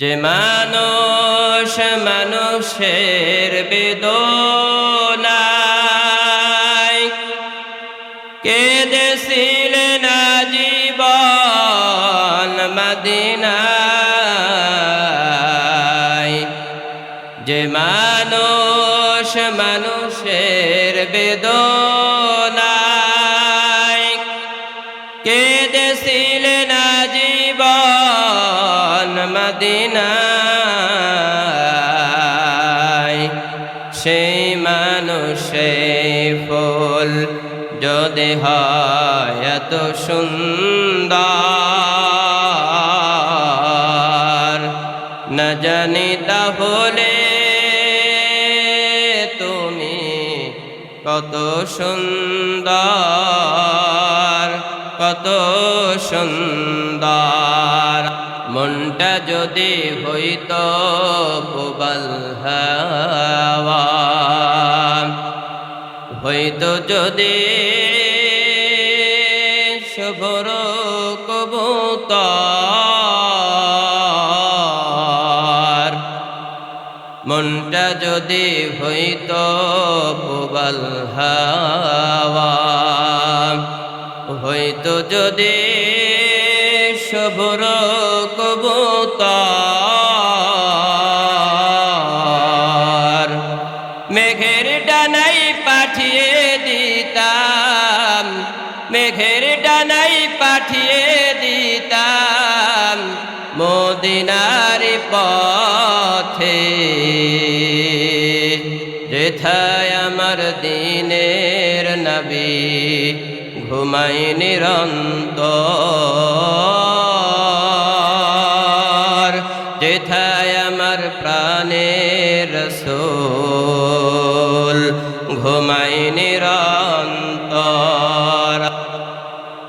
যে মানুষ মানুষের বেদনায় কেঁদেছিলেন জীবন মদিনায়। যে মানুষ মানুষের বেদনায় কেঁদেছিলেন মদিনায় সেই মানুষে ফুল যদি হয় এত সুন্দর। না জানি তাহলে তুমি কত সুন্দর। কত সুন্দর। মনটা যদি হইত হাওয়া, হইত যদি শুভর কবুতর। মনটা যদি হইত প্রবল হাওয়া হইত যদি শুভর কবুতর মেঘের ডানাই পাঠিয়ে দিতাম, মেঘের ডানাই পাঠিয়ে দিতাম মদিনার পথে। যেথায় আমার দিনের নবী হুমায়ুন নিরন্তর যেথায় আমার প্রাণের সোল ঘুমায় নিরন্তর।